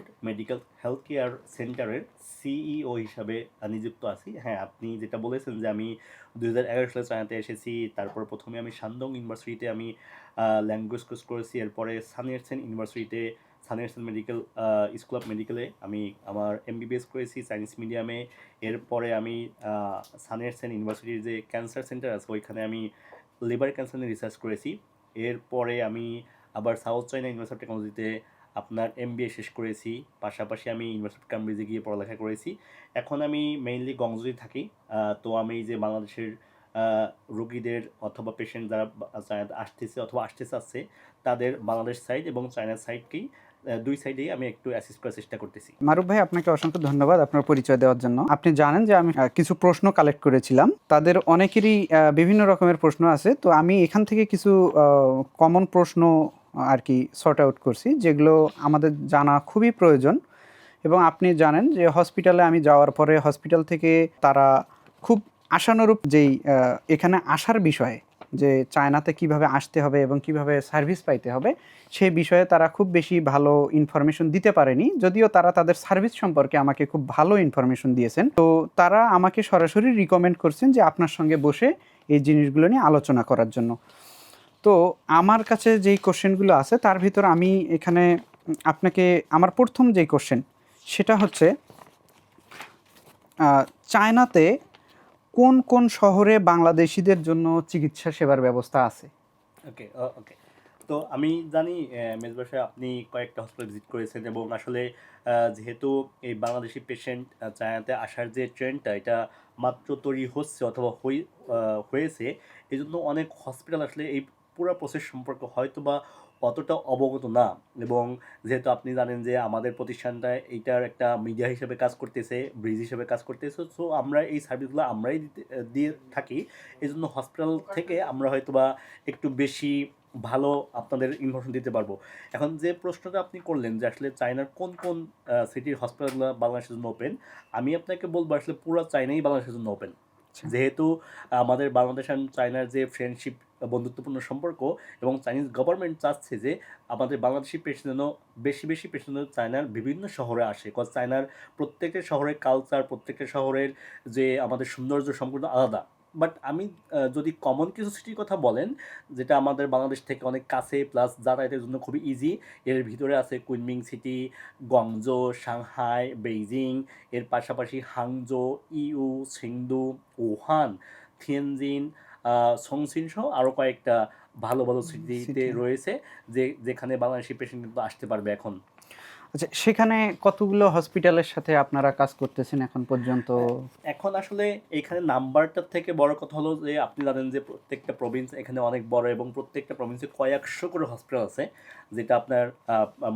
Gold medical health care সেন্টারের CEO হিসাবে নিযুক্ত আছি। হ্যাঁ আপনি যেটা বলেছেন যে আমি দুই হাজার এগারো সালে চায়নাতে এসেছি, তারপর প্রথমে আমি শান্দং ইউনিভার্সিটিতে আমি ল্যাঙ্গুয়েজ কোর্স করেছি, এরপরে সানিয়ারসেন ইউনিভার্সিটিতে সানিয়ারসেন মেডিকেল স্কুল অফ মেডিকেলে আমি আমার এমবিবিএস করেছি সায়েন্স মিডিয়ামে এরপরে আমি সানিয়ারসেন ইউনিভার্সিটির যে ক্যান্সার সেন্টার আছে, ওইখানে আমি লিভার ক্যান্সার নিয়ে রিসার্চ করেছি। এরপরে আমি আবার সাউথ চাইনা ইউনিভার্সিটি টেকনোলজিতে আপনার এমবিএ শেষ করেছি, পাশাপাশি আমি ইউনিভার্সিটি অফ ক্যামব্রিজে গিয়ে পড়ালেখা করেছি। এখন আমি মেইনলি গংজুই থাকি তো আমি যে বাংলাদেশের রোগীদের অথবা পেশেন্ট যারা আসতেছে অথবা আসতে চাচ্ছে তাদের বাংলাদেশ সাইড এবং চায়নার সাইডকেই দুই সাইডেই আমি একটু অ্যাসিস্ট করার চেষ্টা করতেছি। মারুফ ভাই, আপনাকে অসংখ্য ধন্যবাদ আপনার পরিচয় দেওয়ার জন্য। আপনি জানেন যে আমি কিছু প্রশ্ন কালেক্ট করেছিলাম। তাদের অনেকেরই বিভিন্ন রকমের প্রশ্ন আছে। তো আমি এখান থেকে কিছু কমন প্রশ্ন আর কি সর্ট আউট করছি, যেগুলো আমাদের জানা খুবই প্রয়োজন। এবং আপনি জানেন যে হসপিটালে আমি যাওয়ার পরে হসপিটাল থেকে তারা খুব আশানুরূপ যেই এখানে আসার বিষয়ে যে চায়নাতে কীভাবে আসতে হবে এবং কীভাবে সার্ভিস পাইতে হবে, সে বিষয়ে তারা খুব বেশি ভালো ইনফরমেশন দিতে পারেনি। যদিও তারা তাদের সার্ভিস সম্পর্কে আমাকে খুব ভালো ইনফরমেশন দিয়েছেন। তো তারা আমাকে সরাসরি রিকমেন্ড করছেন যে আপনার সঙ্গে বসে এই জিনিসগুলো নিয়ে আলোচনা করার জন্য। তো আমার কাছে যেই কোশ্চেনগুলো আছে, তার ভিতর আমি এখানে আপনাকে, আমার প্রথম যেই কোশ্চেন, সেটা হচ্ছে চায়নাতে কোন কোন শহরে বাংলাদেশিদের জন্য চিকিৎসা সেবার ব্যবস্থা আছে? ওকে ওকে। তো আমি জানি মেজবা সাহেব আপনি কয়েকটা হসপিটাল ভিজিট করেছেন এবং আসলে যেহেতু এই বাংলাদেশি পেশেন্ট চায়নাতে আসার যে ট্রেন্ডটা এটা মাত্র তৈরি হচ্ছে অথবা হয়েছে এই জন্য অনেক হসপিটাল আসলে এই পুরো প্রসেস সম্পর্কে হয়তো বা অতটা অবগত না। এবং যেহেতু আপনি জানেন যে আমাদের প্রতিষ্ঠানটা এইটার একটা মিডিয়া হিসেবে কাজ করতেছে ব্রিজ হিসেবে কাজ করতেছে সো আমরা এই সার্ভিসগুলো আমরাই দিয়ে থাকি। এই জন্য হসপিটাল থেকে আমরা হয়তো বা একটু বেশি ভালো আপনাদের ইনফরমেশন দিতে পারব। এখন যে প্রশ্নটা আপনি করলেন যে আসলে চায়নার কোন কোন সিটির হসপিটালগুলো বাংলাদেশের জন্য ওপেন আমি আপনাকে বলব আসলে পুরো চায়নাই বাংলাদেশের জন্য ওপেন। যেহেতু, আমাদের বাংলাদেশ অ্যান্ড চায়নার যে ফ্রেন্ডশিপ বন্ধুত্বপূর্ণ সম্পর্ক এবং চাইনিজ গভর্নমেন্ট চাচ্ছে যে আমাদের বাংলাদেশি পেশেন্ট বেশি বেশি পেশেন্ট চায়নার বিভিন্ন শহরে আসে। কজ চায়নার প্রত্যেকটা শহরের কালচার প্রত্যেকটা শহরের যে আমাদের সৌন্দর্য সম্পূর্ণ আলাদা। বাট আমি যদি কমন কিছু সিটির কথা বলেন যেটা আমাদের বাংলাদেশ থেকে অনেক কাছে প্লাস যাতায়াতের জন্য খুবই ইজি এর ভিতরে আছে Kunming city Guangzhou Shanghai Beijing এর পাশাপাশি হাংজো ইউ সিংদু উহান থিয়েনজিন সংসিন সহ আরও কয়েকটা ভালো ভালো সিটিতে রয়েছে যে যেখানে বাংলাদেশি পেশেন্ট কিন্তু আসতে পারবে এখন। আচ্ছা সেখানে কতগুলো হসপিটালের সাথে আপনারা কাজ করতেছেন এখন পর্যন্ত? এখন আসলে এখানে নাম্বারটার থেকে বড় কথা হলো যে, আপনি জানেন যে প্রত্যেকটা প্রভিন্স এখানে অনেক বড় এবং প্রত্যেকটা প্রভিন্সে কয়েকশো করে হসপিটাল আছে, যেটা আপনার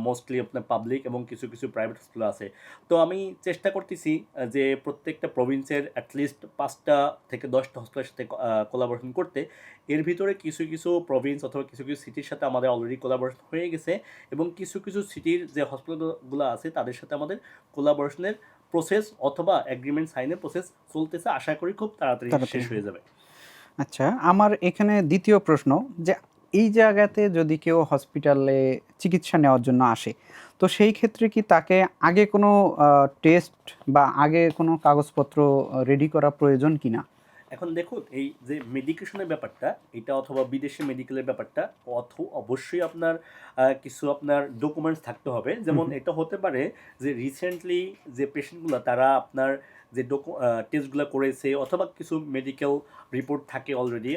মোস্টলি আপনার পাবলিক এবং কিছু কিছু প্রাইভেট হসপিটাল আছে। তো আমি চেষ্টা করতেছি যে প্রত্যেকটা প্রভিন্সের অ্যাটলিস্ট পাঁচটা থেকে দশটা হসপিটালের সাথে কোলাবোরেশন করতে। এর ভিতরে কিছু কিছু প্রভিন্স অথবা কিছু কিছু সিটির সাথে আমাদের অলরেডি কোলাবোরেশন হয়ে গেছে এবং কিছু কিছু সিটির যে হসপিটালগুলো আছে তাদের সাথে আমাদের কোলাবোরেশনের প্রসেস অথবা এগ্রিমেন্ট সাইনের প্রসেস চলতেছে। আশা করি খুব তাড়াতাড়ি তাড়াতাড়ি। শেষ হয়ে যাবে। আচ্ছা আমার এখানে দ্বিতীয় প্রশ্ন যে এই জায়গাতে যদি কেউ হসপিটালে চিকিৎসা নেওয়ার জন্য আসে তো সেই ক্ষেত্রে কি তাকে আগে কোনো টেস্ট বা আগে কোনো কাগজপত্র রেডি করা প্রয়োজন কি না এখন দেখুন এই যে মেডিকেশনের ব্যাপারটা এটা অথবা বিদেশি মেডিকেলের ব্যাপারটা অথ অবশ্যই আপনার কিছু আপনার ডকুমেন্টস থাকতে হবে। যেমন এটা হতে পারে যে রিসেন্টলি যে পেশেন্টগুলো তারা আপনার যে ডকু টেস্টগুলো করেছে অথবা কিছু মেডিকেল রিপোর্ট থাকে অলরেডি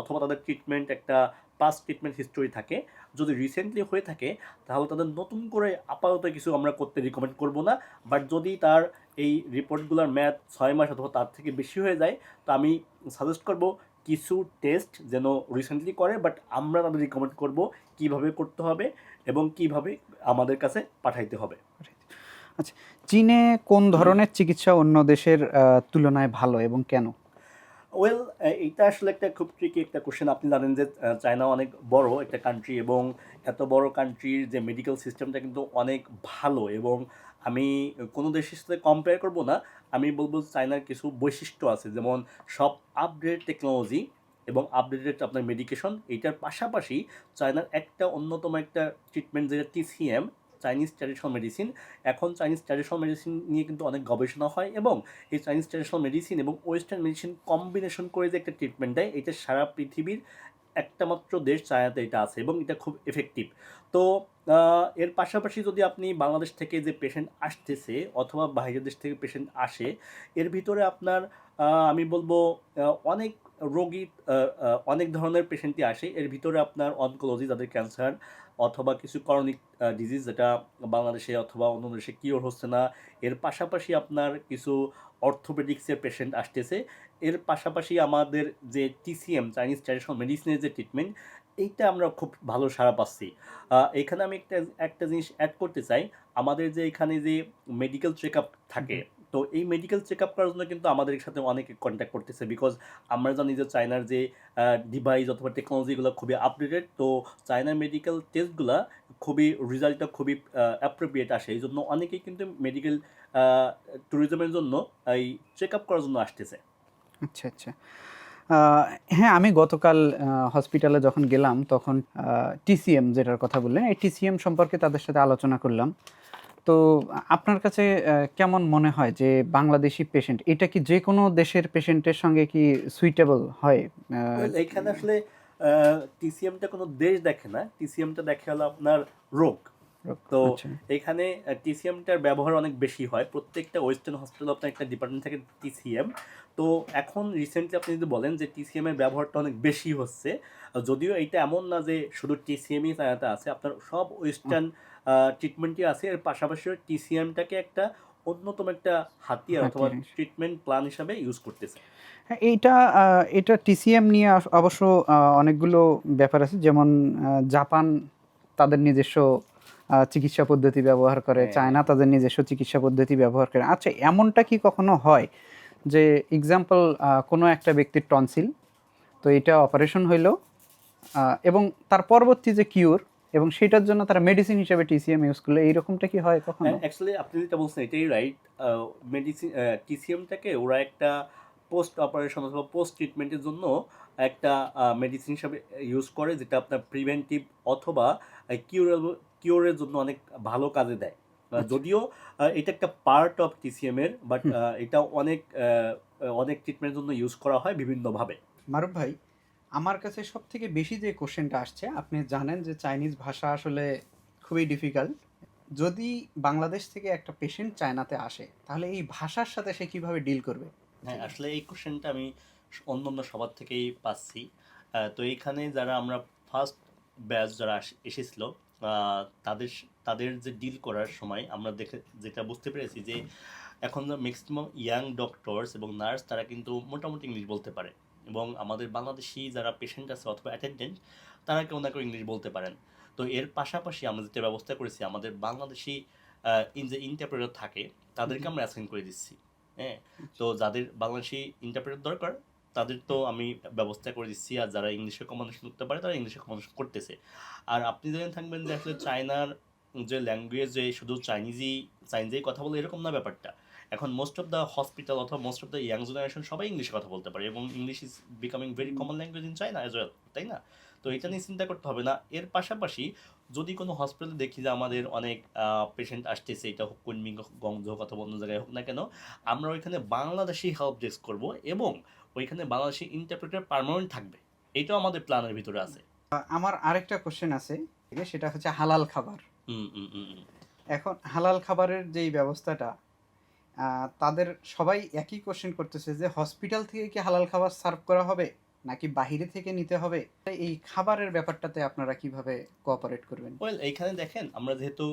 অথবা তাদের ট্রিটমেন্ট একটা পাস্ট ট্রিটমেন্ট হিস্টোরি থাকে। যদি রিসেন্টলি হয়ে থাকে তাহলে তাদের নতুন করে আপাতত কিছু আমরা করতে রিকমেন্ড করব না। বাট যদি তার এই রিপোর্টগুলোর ম্যাথ ছয় মাস অথবা তার থেকে বেশি হয়ে যায় তো আমি সাজেস্ট করব কিছু টেস্ট যেন রিসেন্টলি করে বাট আমরা তাদের রিকমেন্ড করব কীভাবে করতে হবে এবং কীভাবে আমাদের কাছে পাঠাইতে হবে। আচ্ছা চীনে কোন ধরনের চিকিৎসা অন্য দেশের তুলনায় ভালো এবং কেন? ওয়েল এইটা আসলে একটা খুব ট্রিকি একটা কোশ্চেন আপনি জানেন যে চায়না অনেক বড় একটা কান্ট্রি এবং এত বড় কান্ট্রির যে মেডিকেল সিস্টেমটা কিন্তু অনেক ভালো এবং আমি কোনো দেশের সাথে কম্পেয়ার করব না, আমি বলব চায়নার কিছু বৈশিষ্ট্য আছে। যেমন সব আপডেট টেকনোলজি এবং আপডেটেড আপনার মেডিকেশন এইটার পাশাপাশি চায়নার একটা অন্যতম একটা ট্রিটমেন্ট যেটা টিসিএম চাইনিজ ট্র্যাডিশনাল মেডিসিন এখন চাইনিজ ট্র্যাডিশনাল মেডিসিন নিয়ে কিন্তু অনেক গবেষণা হয় এবং এই চাইনিজ ট্র্যাডিশনাল মেডিসিন এবং ওয়েস্টার্ন মেডিসিন কম্বিনেশন করে যে একটা ট্রিটমেন্ট দেয়, এটা সারা পৃথিবীর একটা মাত্র দেশ চায়নাতে এটা আছে এবং এটা খুব এফেক্টিভ তো এর পাশাপাশি যদি আপনি বাংলাদেশ থেকে যে পেশেন্ট আসতেছে অথবা বাইরের দেশ থেকে পেশেন্ট আসে, এর ভিতরে আপনার আমি বলব অনেক রোগী অনেক ধরনের পেশেন্টই আসে। এর ভিতরে আপনার অনকোলজি যাদের ক্যান্সার অথবা কিছু করনিক ডিজিজ যেটা বাংলাদেশে অথবা অন্য দেশে কিওর হচ্ছে না, এর পাশাপাশি আপনার কিছু অর্থোপেডিক্সের পেশেন্ট আসতেছে। এর পাশাপাশি আমাদের যে টিসিএম চাইনিজ ট্র্যাডিশনাল মেডিসিনের যে ট্রিটমেন্ট এইটা আমরা খুব ভালো সাড়া পাচ্ছি। এখানে আমি একটা একটা জিনিস অ্যাড করতে চাই। আমাদের যে এখানে যে মেডিকেল চেক আপ থাকে তো এই মেডিকেল চেক আপ করার জন্য কিন্তু আমাদের সাথে অনেকে কন্ট্যাক্ট করতেছে বিকজ আমরা জানি যে চায়নার যে ডিভাইস অথবা টেকনোলজিগুলো খুবই আপডেটেড তো চায়নার মেডিকেল টেস্টগুলো খুবই রেজাল্টটা খুবই অ্যাপ্রোপ্রিয়েট আসে। এই জন্য অনেকেই কিন্তু মেডিকেল ট্যুরিজমের জন্য এই চেক আপ করার জন্য আসতেছে। আচ্ছা আচ্ছা। হ্যাঁ আমি গতকাল হসপিটালে যখন গেলাম, তখন টিসিএম যেটার কথা বললেন, এই টিসিএম সম্পর্কে তাদের সাথে আলোচনা করলাম। তো আপনার কাছে কেমন মনে হয় যে বাংলাদেশি পেশেন্ট এটা কি যে কোনো দেশের পেশেন্টের সঙ্গে কি সুইটেবল হয়? এইখানে আসলে টিসিএমটা কোনো দেশ দেখে না। টিসিএমটা দেখে হলো আপনার রোগ। তো আচ্ছা। এখানে টিসিএমটার ব্যবহার অনেক বেশি হয়। প্রত্যেকটা ওয়েস্টার্ন হসপিটাল আপনার একটা ডিপার্টমেন্ট থাকে টিসিএম তো এখন রিসেন্টলি আপনি যদি বলেন যে টিসিএম এর ব্যবহারটা অনেক বেশি হচ্ছে যদিও এটা এমন না যে শুধু টিসিএমই চায়নাতে আছে আপনার সব ওয়েস্টার্ন ট্রিটমেন্টই আছে। এর পাশাপাশি টিসিএমটাকে একটা অন্যতম একটা হাতিয়ার অথবা ট্রিটমেন্ট প্ল্যান হিসাবে ইউজ করতেছে। হ্যাঁ এটা টিসিএম নিয়ে অবশ্য অনেকগুলো ব্যাপার আছে। যেমন জাপান তাদের নিজস্ব চিকিৎসা পদ্ধতি ব্যবহার করে হ্যাঁ। চায়না তাদের নিজস্ব চিকিৎসা পদ্ধতি ব্যবহার করে আচ্ছা এমনটা কি কখনো হয় যে এক্সাম্পল কোনো একটা ব্যক্তির টনসিল তো এটা অপারেশন হইল এবং তার পরবর্তী যে কিউর এবং সেটার জন্য তারা মেডিসিন হিসেবে টিসিএম ইউজ করল এইরকমটা কি হয় কখনো অ্যাকচুয়ালি আপনি যেটা বলছেন এটাই রাইট মেডিসিন টিসিএমটাকে ওরা একটা পোস্ট অপারেশন অথবা পোস্ট ট্রিটমেন্টের জন্য একটা মেডিসিন হিসাবে ইউজ করে যেটা আপনার প্রিভেন্টিভ অথবা কিউরেবল কিউরের জন্য অনেক ভালো কাজে দেয়। আচ্ছা। যদিও এটা একটা পার্ট অফ টিসিএম এর বাট এটা অনেক অনেক ট্রিটমেন্টের জন্য ইউজ করা হয় বিভিন্নভাবে। মারুফ ভাই আমার কাছে সব থেকে বেশি যে কোশ্চেনটা আসছে আপনি জানেন যে চাইনিজ ভাষা আসলে খুবই ডিফিকাল্ট যদি বাংলাদেশ থেকে একটা পেশেন্ট চায়নাতে আসে তাহলে এই ভাষার সাথে সে কীভাবে ডিল করবে? হ্যাঁ আসলে এই কোশ্চেনটা আমি অন্য অন্য সবার থেকেই পাচ্ছি। তো এইখানে যারা আমরা ফার্স্ট ব্যাচ যারা এসেছিল তাদের তাদের যে ডিল করার সময় আমরা দেখে যেটা বুঝতে পেরেছি যে এখন ম্যাক্সিমাম ইয়াং ডক্টরস এবং নার্স তারা কিন্তু মোটামুটি ইংলিশ বলতে পারে এবং আমাদের বাংলাদেশি যারা পেশেন্ট আছে অথবা অ্যাটেন্ডেন্ট তারা কেউ না কেউ ইংলিশ বলতে পারেন। তো এর পাশাপাশি আমরা যেটা ব্যবস্থা করেছি আমাদের বাংলাদেশি ইন যে ইন্টারপ্রেটার থাকে তাদেরকে আমরা অ্যাসাইন করে দিচ্ছি। হ্যাঁ তো যাদের বাংলাদেশি ইন্টারপ্রেটার দরকার তাদের তো আমি ব্যবস্থা করে দিচ্ছি, আর যারা ইংলিশে কমিউনিকেশন করতে পারে তারা ইংলিশে কমিউনিকেশন করতেছে। আর আপনি জেনে থাকবেন যে আসলে চায়নার যে ল্যাঙ্গুয়েজ শুধু চাইনিজই চাইনিজেই কথা বলে এরকম না ব্যাপারটা। এখন মোস্ট অফ দ্য হসপিটাল অথবা most of the young generation সবাই ইংলিশে কথা বলতে পারে, এবং English is becoming very common language in China as well তাই না? তো এটা নিয়ে চিন্তা করতে হবে না। এর পাশাপাশি যদি কোনো হসপিটালে দেখি যে আমাদের অনেক পেশেন্ট আসতেছে, এটা হোক কুনমিং গংজ হোক অথবা অন্য জায়গায় হোক না কেন, আমরা ওইখানে বাংলাদেশি হেল্প ডেস্ক করব এবং ওইখানে বাংলাদেশি ইন্টারপ্রেটার পার্মানেন্ট থাকবে। এটাও আমাদের প্ল্যানের ভিতরে আছে। আমার আরেকটা কোশ্চেন আছে ঠিক আছে, সেটা হচ্ছে হালাল খাবার। এখন হালাল খাবারের যেই ব্যবস্থাটা তাদের সবাই একই কোশ্চেন করতেছে যে হসপিটাল থেকে কি হালাল খাবার সার্ভ করা হবে নাকি বাহিরে থেকে নিতে হবে? এই খাবারের ব্যাপারটাতে আপনারা কীভাবে কোঅপারেট করবেন? ওয়েল এইখানে দেখেন আমরা যেহেতু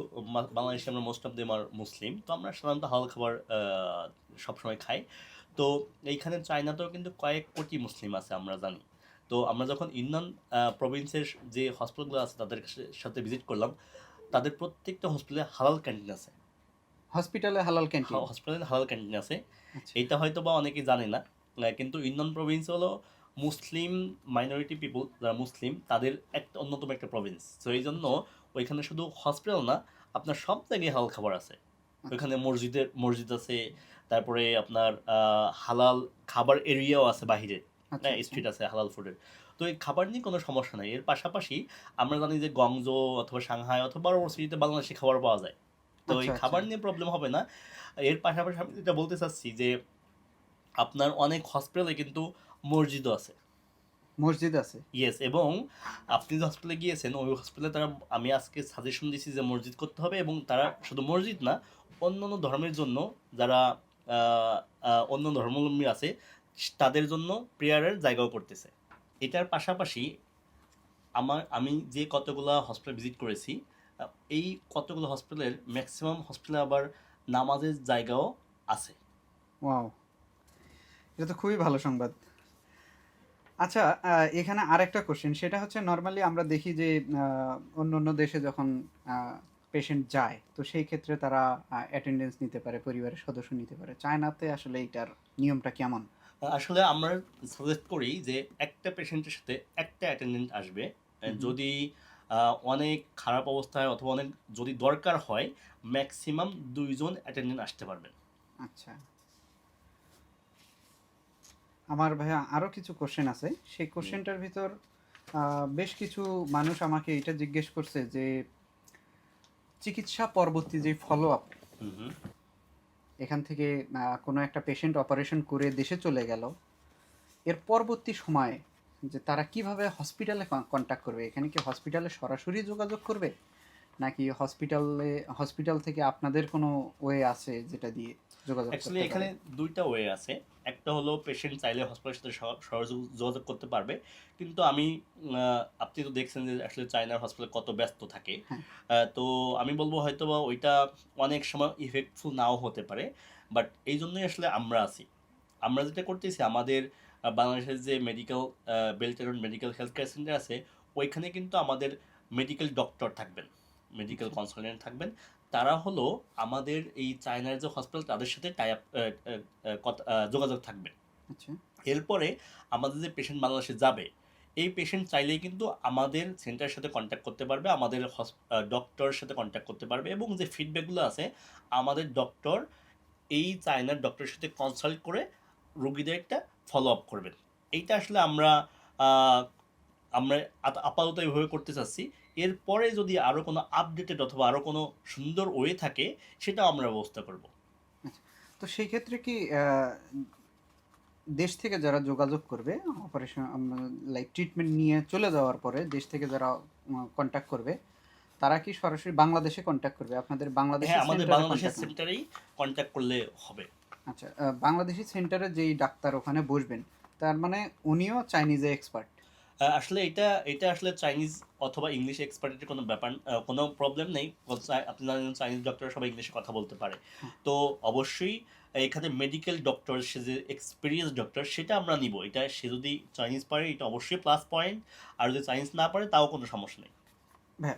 বাংলাদেশে আমরা most of them are Muslim তো আমরা সাধারণত হালাল খাবার সবসময় খাই। তো এইখানে চায়নাতেও কিন্তু কয়েক কোটি মুসলিম আছে আমরা জানি। তো আমরা যখন ইন্নান প্রভিন্সের যে হসপিটালগুলো আছে তাদের সাথে ভিজিট করলাম তাদের প্রত্যেকটা হসপিটালে হালাল ক্যান্টিন আছে। হসপিটালে হালাল ক্যান্টিন হসপিটালে হালাল ক্যান্টিন আছে। আচ্ছা। এইটা হয়তো বা অনেকে জানে না কিন্তু ইন্ডিয়ান প্রভিন্স হলো মুসলিম মাইনরিটি পিপল যারা মুসলিম তাদের একটা অন্যতম একটা প্রভিন্স তো এই জন্য ওইখানে শুধু হসপিটাল না আপনার সব জায়গায় হালাল খাবার আছে। ওইখানে মসজিদের মসজিদ আছে তারপরে আপনার হালাল খাবার এরিয়াও আছে বাহিরে আচ্ছা, হ্যাঁ আচ্ছা। স্ট্রিট আছে হালাল ফুডের তো এই খাবার নিয়ে কোনো সমস্যা নাই। এর পাশাপাশি আমরা জানি যে গংজো অথবা সাংহাই অথবা বড় বড় সিটিতে বাংলাদেশি খাবার পাওয়া যায়। তো এই আচ্ছা, খাবার আচ্ছা। নিয়ে প্রবলেম হবে না। এর পাশাপাশি আমি যেটা বলতে চাচ্ছি যে আপনার অনেক হসপিটালে কিন্তু মসজিদও আছে। মসজিদ আছে? ইয়েস এবং আপনি যে হসপিটালে গিয়েছেন ওই হসপিটালে তারা আমি আজকে সাজেশন দিয়েছি যে মসজিদ করতে হবে এবং তারা শুধু মসজিদ না অন্য অন্য ধর্মের জন্য যারা অন্য ধর্মাবলম্বী আছে, তাদের জন্য প্রেয়ারের জায়গাও করতেছে। এটার পাশাপাশি আমার, আমি যে কতগুলো হসপিটাল ভিজিট করেছি এই কতগুলো হসপিটালের ম্যাক্সিমাম হসপিটালে আবার নামাজের জায়গাও আছে। ওয়াও এটা তো খুবই ভালো সংবাদ। আচ্ছা এখানে আরেকটা কোশ্চেন সেটা হচ্ছে নর্মালি আমরা দেখি যে অন্য অন্য দেশে যখন পেশেন্ট যায় তো সেই ক্ষেত্রে তারা অ্যাটেন্ডেন্স নিতে পারে পরিবারের সদস্য নিতে পারে। চায়নাতে আসলে এইটার নিয়মটা কেমন? আসলে আমরা সাজেস্ট করি যে একটা পেশেন্টের সাথে একটা অ্যাটেন্ডেন্ট আসবে যদি অনেক খারাপ অবস্থায় অথবা অনেক যদি দরকার হয় ম্যাক্সিমাম দুইজন অ্যাটেন্ডেন্ট আসতে পারবেন। আচ্ছা। আমার ভাইয়া আরও কিছু কোশ্চেন আছে। সেই কোশ্চেনটার ভিতর বেশ কিছু মানুষ আমাকে এটা জিজ্ঞেস করছে যে চিকিৎসা পরবর্তী যে ফলো আপ। এখান থেকে কোনো একটা পেশেন্ট অপারেশন করে দেশে চলে গেল। এর পরবর্তী সময়ে যে তারা কীভাবে হসপিটালে কন্ট্যাক্ট করবে? এখানে কি হসপিটালে সরাসরি যোগাযোগ করবে? নাকি হসপিটালে হসপিটাল থেকে আপনাদের কোনো ওয়ে আছে যেটা দিয়ে? যোগাযোগ অ্যাকচুয়ালি করতে এখানে? দুইটা ওয়ে আছে। একটা হলো পেশেন্ট চাইলে হসপিটালের সাথে যোগাযোগ করতে পারবে। কিন্তু আমি আপনি তো দেখছেন যে আসলে চায়নার হসপিটাল কত ব্যস্ত থাকে। হ্যাঁ। তো আমি বলব হয়তো বা ওইটা অনেক সময় ইফেক্টফুল নাও হতে পারে। বাট এই জন্যই আসলে আমরা আছি। আমরা যেটা করতেছি আমাদের বাংলাদেশের যে মেডিকেল বেলটেরন মেডিকেল হেলথ কেয়ার সেন্টার আছে ওইখানে কিন্তু আমাদের মেডিকেল ডক্টর থাকবেন। মেডিকেল কনসালটেন্ট থাকবেন। তারা হলো আমাদের এই চায়নার যে হসপিটাল তাদের সাথে টাই আপ যোগাযোগ থাকবে। আচ্ছা। এরপরে আমাদের যে পেশেন্ট বাংলাদেশে যাবে এই পেশেন্ট চাইলেই কিন্তু আমাদের সেন্টারের সাথে কন্ট্যাক্ট করতে পারবে আমাদের ডক্টরের সাথে কন্ট্যাক্ট করতে পারবে এবং যে ফিডব্যাকগুলো আছে আমাদের ডক্টর এই চায়নার ডক্টরের সাথে কনসাল্ট করে রুগীদের একটা ফলো আপ করবেন। এইটা আসলে আমরা আমরা আপাতত এইভাবে করতে চাচ্ছি। এরপরে যদি আরও কোনো আপডেটেড অথবা আরও কোনো সুন্দর ওয়ে থাকে সেটাও আমরা ব্যবস্থা করব। তো সেই ক্ষেত্রে কি দেশ থেকে যারা যোগাযোগ করবে অপারেশন লাইক ট্রিটমেন্ট নিয়ে চলে যাওয়ার পরে দেশ থেকে যারা কন্ট্যাক্ট করবে তারা কি সরাসরি বাংলাদেশে কন্ট্যাক্ট করবে? আপনাদের বাংলাদেশে হ্যাঁ আমাদের বাংলাদেশের সেন্টারেই কন্ট্যাক্ট করলে হবে। আচ্ছা বাংলাদেশি সেন্টারে যেই ডাক্তার ওখানে বসবেন তার মানে উনিও চাইনিজে এক্সপার্ট আসলে এটা এটা আসলে চাইনিজ অথবা ইংলিশ এক্সপার্টের কোনো ব্যাপার কোনো প্রবলেম নেই। আপনি জানেন চাইনিজ ডক্টর সবাই ইংলিশে কথা বলতে পারে। তো অবশ্যই এখানে মেডিকেল ডক্টর সে যে এক্সপিরিয়েন্স ডক্টর সেটা আমরা নিব। এটা সে যদি চাইনিজ পারে এটা অবশ্যই প্লাস পয়েন্ট আর যদি চাইনিজ না পারে তাও কোনো সমস্যা নেই। হ্যাঁ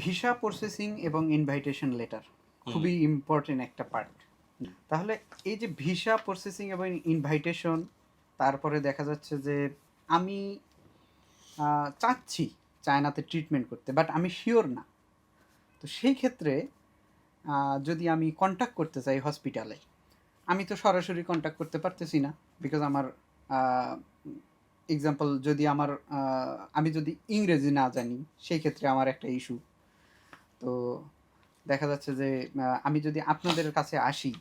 ভিসা প্রসেসিং এবং ইনভাইটেশন লেটার খুবই ইম্পর্টেন্ট একটা পার্ট তাহলে এই যে ভিসা প্রসেসিং এবং ইনভাইটেশন তারপরে দেখা যাচ্ছে যে আমি চাচ্ছি চায়নাতে ট্রিটমেন্ট করতে বাট আমি শিওর না। তো সেই ক্ষেত্রে যদি আমি কন্ট্যাক্ট করতে চাই হসপিটালে আমি তো সরাসরি কন্ট্যাক্ট করতে পারতেছি না বিকজ আমার এক্সাম্পল যদি আমার আমি যদি ইংরেজি না জানি, সেই ক্ষেত্রে আমার একটা ইস্যু তো দেখা যাচ্ছে যে আমি যদি আপনাদের কাছে আসি,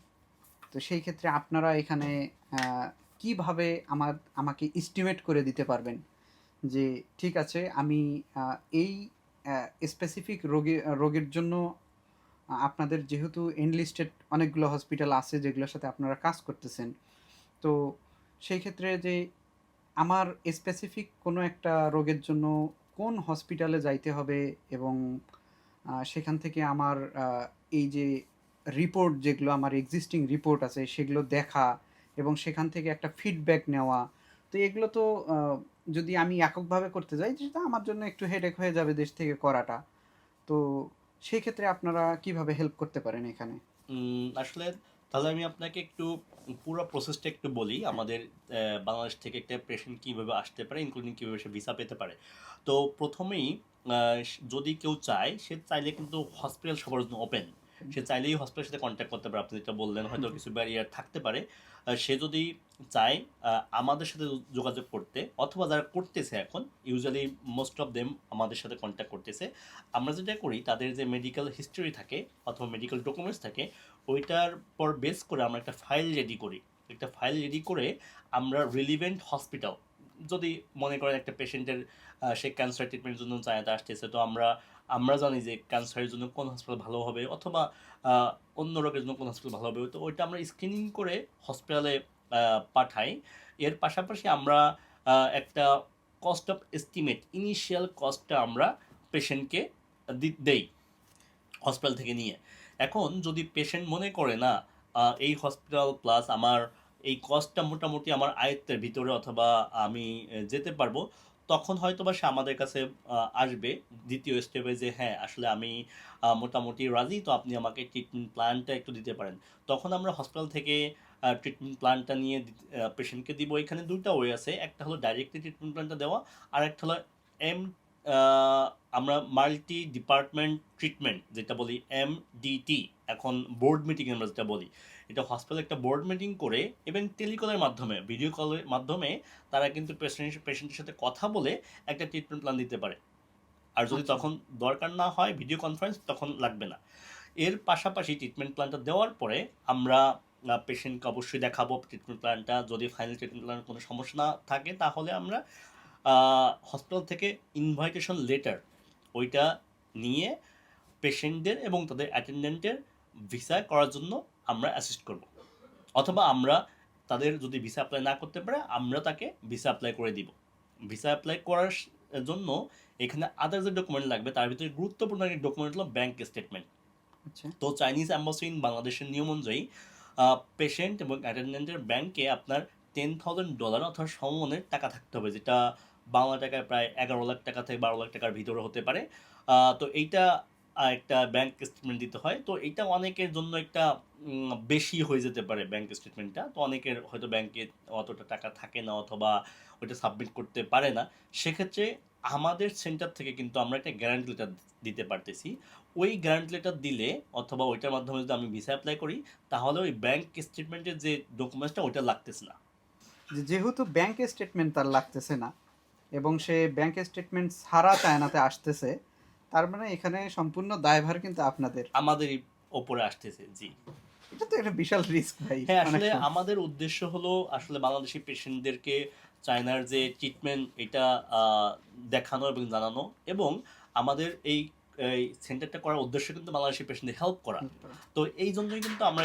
তো সেই ক্ষেত্রে আপনারা এখানে কীভাবে আমার, আমাকে এস্টিমেট করে দিতে পারবেন? যে ঠিক আছে, আমি এই স্পেসিফিক রোগে রোগের জন্য আপনাদের যেহেতু এনলিস্টেড অনেকগুলো হসপিটাল আছে যেগুলোর সাথে আপনারা কাজ করতেছেন, তো সেই ক্ষেত্রে যে আমার স্পেসিফিক কোনো একটা রোগের জন্য কোন হসপিটালে যাইতে হবে এবং সেখান থেকে আমার এই যে রিপোর্ট যেগুলো, আমার এক্সিস্টিং রিপোর্ট আছে সেগুলো দেখা এবং সেখান থেকে একটা ফিডব্যাক নেওয়া তো এগুলো তো যদি আমি এককভাবে করতে যাই, সেটা আমার জন্য একটু হেডেক হয়ে যাবে দেশ থেকে করাটা। তো সেই ক্ষেত্রে আপনারা কীভাবে হেল্প করতে পারেন এখানে? আসলে তাহলে আমি আপনাকে একটু পুরো প্রসেসটা একটু বলি। আমাদের বাংলাদেশ থেকে একটা পেশেন্ট কীভাবে আসতে পারে ইনক্লুডিং কীভাবে সে ভিসা পেতে পারে। তো প্রথমেই যদি কেউ চায়, সে চাইলে কিন্তু হসপিটাল সবার জন্য ওপেন সে চাইলেই হসপিটালের সাথে কন্ট্যাক্ট করতে পারে। আপনি যেটা বললেন হয়তো কিছু ব্যারিয়ার থাকতে পারে। সে যদি চায় আমাদের সাথে যোগাযোগ করতে অথবা যারা করতেছে এখন ইউজুয়ালি মোস্ট অফ দেম আমাদের সাথে কন্ট্যাক্ট করতেছে। আমরা যেটা করি তাদের যে মেডিকেল হিস্টোরি থাকে অথবা মেডিকেল ডকুমেন্টস থাকে ওইটার পর বেস করে আমরা একটা ফাইল রেডি করি। একটা ফাইল রেডি করে আমরা রিলিভেন্ট হসপিটাল যদি মনে করেন একটা পেশেন্টের সে ক্যান্সার ট্রিটমেন্টের জন্য চায়নাতে আসতেছে তো আমরা আমরা জানি যে ক্যান্সারের জন্য কোন হসপিটাল ভালো হবে অথবা অন্য রোগের জন্য কোন হসপিটাল ভালো হবে, তো ওইটা আমরা স্ক্রিনিং করে হসপিটালে পাঠাই। এর পাশাপাশি আমরা একটা কস্ট অফ এস্টিমেট ইনিশিয়াল কস্টটা আমরা পেশেন্টকে দেই হসপিটাল থেকে নিয়ে। এখন যদি পেশেন্ট মনে করে না এই হসপিটাল প্লাস আমার এই কস্টটা মোটামুটি আমার আয়ত্তের ভিতরে অথবা আমি যেতে পারব তখন হয়তো বা সে আমাদের কাছে আসবে দ্বিতীয় স্টেপে যে হ্যাঁ আসলে আমি মোটামুটি রাজি, তো আপনি আমাকে ট্রিটমেন্ট প্ল্যানটা একটু দিতে পারেন। তখন আমরা হসপিটাল থেকে ট্রিটমেন্ট প্ল্যানটা নিয়ে পেশেন্টকে দিব। এখানে দুইটা ওয়ে আছে। একটা হলো ডাইরেক্টলি ট্রিটমেন্ট প্ল্যানটা দেওয়া, আর একটা হলো এম আমরা মাল্টি ডিপার্টমেন্ট ট্রিটমেন্ট যেটা বলি এম ডিটি এখন বোর্ড মিটিং আমরা যেটা বলি। এটা হসপিটালে একটা বোর্ড মিটিং করে এবং টেলিকলের মাধ্যমে ভিডিও কলের মাধ্যমে তারা কিন্তু পেশেন্ট পেশেন্টের সাথে কথা বলে একটা ট্রিটমেন্ট প্ল্যান দিতে পারে। আর যদি আচ্ছা। তখন দরকার না হয় ভিডিও কনফারেন্স তখন লাগবে না। এর পাশাপাশি ট্রিটমেন্ট প্ল্যানটা দেওয়ার পরে আমরা পেশেন্টকে অবশ্যই দেখাবো ট্রিটমেন্ট প্ল্যানটা যদি ফাইনাল ট্রিটমেন্ট প্ল্যানের কোনো সমস্যা না থাকে তাহলে আমরা হসপিটাল থেকে ইনভাইটেশন লেটার ওইটা নিয়ে পেশেন্টদের এবং তাদের অ্যাটেন্ডেন্টের ভিসা করার জন্য আমরা অ্যাসিস্ট করব। অথবা আমরা তাদের যদি ভিসা অ্যাপ্লাই না করতে পারে আমরা তাকে ভিসা অ্যাপ্লাই করে দিব। ভিসা অ্যাপ্লাই করার জন্য এখানে আদার যে ডকুমেন্ট লাগবে তার ভিতরে গুরুত্বপূর্ণ একটি ডকুমেন্ট হলো ব্যাংক স্টেটমেন্ট আচ্ছা। তো চাইনিজ অ্যাম্বাসি ইন বাংলাদেশের নিয়ম অনুযায়ী পেশেন্ট এবং অ্যাটেন্ডেন্টের ব্যাংকে আপনার টেন থাউজেন্ড ডলার অর্থাৎ সমমানের টাকা থাকতে হবে যেটা বাংলা টাকায় প্রায় এগারো লাখ টাকা থেকে বারো লাখ টাকার ভিতরে হতে পারে। তো এইটা একটা ব্যাংক স্টেটমেন্ট দিতে হয়। তো এটা অনেকের জন্য একটা বেশি হয়ে যেতে পারে ব্যাংক স্টেটমেন্টটা তো অনেকের হয়তো ব্যাংকে অতটা টাকা থাকে না অথবা ওইটা সাবমিট করতে পারে না। সেক্ষেত্রে আমাদের সেন্টার থেকে কিন্তু আমরা একটা গ্যারান্টি লেটার দিতে পারতেছি। ওই গ্যারান্টি লেটার দিলে অথবা ওইটার মাধ্যমে যদি আমি ভিসা অ্যাপ্লাই করি, তাহলে ওই ব্যাংক স্টেটমেন্টের যে ডকুমেন্টসটা ওইটা লাগতেছে না। যেহেতু ব্যাংক স্টেটমেন্ট তার লাগতেছে না এবং সে ব্যাংক স্টেটমেন্ট ছাড়া চায়নাতে আসতেছে তার মানে এখানে সম্পূর্ণ দায়ভার কিন্তু আপনাদের। আমাদেরই ওপরে আসতেছে জি। এটা তো একটা বিশাল রিস্ক ভাই হ্যাঁ আসলে। আমাদের উদ্দেশ্য হলো আসলে বাংলাদেশি পেশেন্টদেরকে চায়নার যে ট্রিটমেন্ট এটা দেখানো এবং জানানো এবং আমাদের এই এই সেন্টারটা করার উদ্দেশ্য কিন্তু বাংলাদেশি পেশেন্টদের হেল্প করা। তো এই জন্যই কিন্তু আমরা